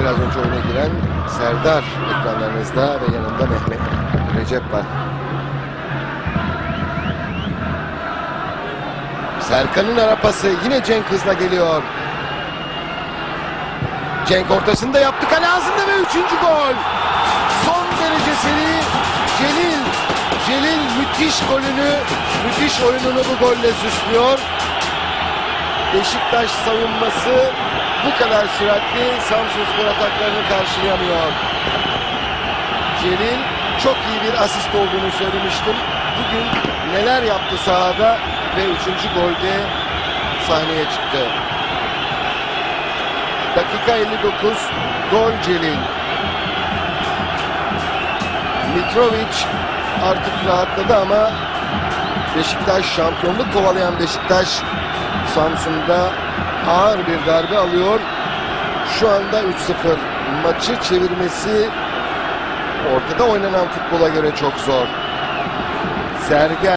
biraz önce oyuna giren Serdar ekranlarınızda ve yanında Mehmet Recep var. Serkan'ın arapası yine Cenk hızla geliyor. Cenk ortasında yaptı kale ağzında ve üçüncü gol. Son derece seri Celil. Celil müthiş golünü, müthiş oyununu bu golle süslüyor. Beşiktaş savunması bu kadar süratli Samsun Spor ataklarını karşılayamıyor. Celil çok iyi bir asist olduğunu söylemiştim. Bugün neler yaptı sahada ve üçüncü golde sahneye çıktı. Dakika 59 gol Celil. Mitrovic artık rahatladı ama Beşiktaş şampiyonluk kovalayan Beşiktaş Samsun'da ağır bir darbe alıyor. Şu anda 3-0 maçı çevirmesi ortada oynanan futbola göre çok zor. Sergen